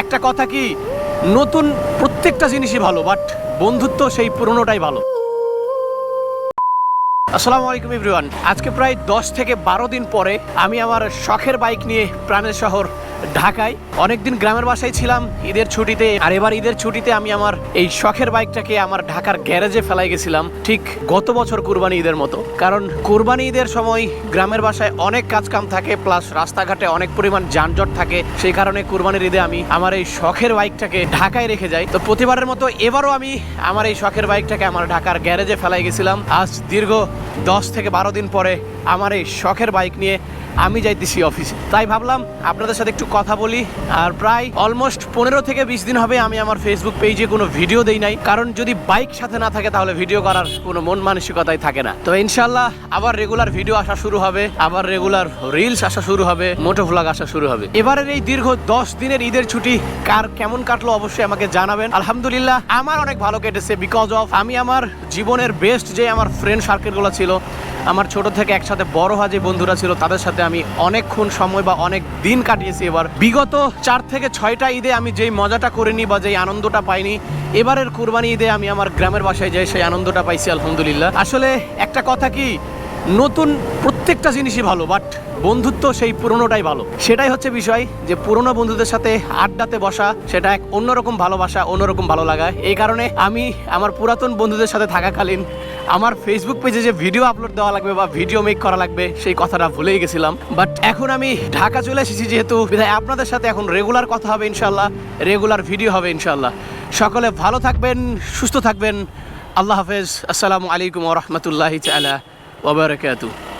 একটা কথা কি, নতুন প্রত্যেকটা জিনিসই ভালো বাট বন্ধুত্ব সেই পুরনোটাই ভালো। আসসালামু আলাইকুম ইব্রিওয়ান আজকে প্রায় দশ থেকে বারো দিন পরে আমি আমার শখের বাইক নিয়ে প্রাণের শহর ঢাকায়। অনেকদিন গ্রামের বাসায় ছিলাম, ঈদের ছুটিতে। আর এবার ঈদের ছুটিতে আমি আমার এই শখের বাইকটাকে আমার ঢাকার গ্যারেজে ফেলাই গেছিলাম, ঠিক গত বছর কুরবানি ঈদের মতো। কারণ কুরবানি ঈদের সময় গ্রামের বাসায় অনেক কাজ কাম থাকে, প্লাস রাস্তাঘাটে অনেক পরিমাণ যানজট থাকে। সেই কারণে কুরবানির ঈদে আমি আমার এই শখের বাইকটাকে ঢাকায় রেখে যাই। তো প্রতিবারের মতো এবারও আমি আমার এই শখের বাইকটাকে আমার ঢাকার গ্যারেজে ফেলাই গেছিলাম। আজ দীর্ঘ দশ থেকে বারো দিন পরে আমার এই শখের বাইক নিয়ে আমি যাইতেছি অফিসে। তাই ভাবলাম আপনাদের সাথে একটু কথা বলি। আর প্রায় অলমোস্ট পনেরো থেকে বিশ দিন হবে আমি আমার ফেসবুক পেজে কোনো ভিডিও দেই নাই। কারণ যদি বাইক সাথে না থাকে তাহলে ভিডিও করার কোনো মন মানসিকতাই থাকে না। তো ইনশাল্লাহ আবার রেগুলার ভিডিও আসা শুরু হবে, আবার রেগুলার রিলস আসা শুরু হবে মোটো ভ্লগ আসা শুরু হবে। এবারের এই দীর্ঘ দশ দিনের ঈদের ছুটি কার কেমন কাটলো অবশ্যই আমাকে জানাবেন। আলহামদুলিল্লাহ আমার অনেক ভালো কেটেছে বিকজ অফ আমি আমার জীবনের বেস্ট যে আমার ফ্রেন্ড সার্কেলগুলো ছিল, আমার ছোট থেকে একসাথে বড় হওয়া যে বন্ধুরা ছিল, তাদের সাথে আমি অনেকক্ষণ সময় বা অনেক দিন কাটিয়েছি এবার। বিগত চার থেকে ছয়টা ঈদে আমি যেই মজাটা করিনি বা যেই আনন্দটা পাইনি এবারের কুরবানি ঈদে আমি আমার গ্রামের বাসায় যাই সেই আনন্দটা পাইছি, আলহামদুলিল্লাহ। আসলে একটা কথা কি, নতুন প্রত্যেকটা জিনিসই ভালো বাট বন্ধুত্ব সেই পুরনোটাই ভালো। সেটাই হচ্ছে বিষয় যে পুরনো বন্ধুদের সাথে আড্ডাতে বসা, সেটা এক অন্যরকম ভালোবাসা, অন্যরকম ভালো লাগা। এই কারণে আমি আমার পুরাতন বন্ধুদের সাথে থাকাকালীন আমার ফেসবুক পেজে যে ভিডিও আপলোড দেওয়া লাগবে বা ভিডিও মেক করা লাগবে, সেই কথাটা ভুলেই গেছিলাম। বাট এখন আমি ঢাকা চলে এসেছি যেহেতু আপনাদের সাথে এখন রেগুলার কথা হবে ইনশাল্লাহ রেগুলার ভিডিও হবে ইনশাল্লাহ সকলে ভালো থাকবেন, সুস্থ থাকবেন। আল্লাহ হাফেজ। আসসালামু আলাইকুম ওরহমতুল্লাহি তালা ওবরাকাতু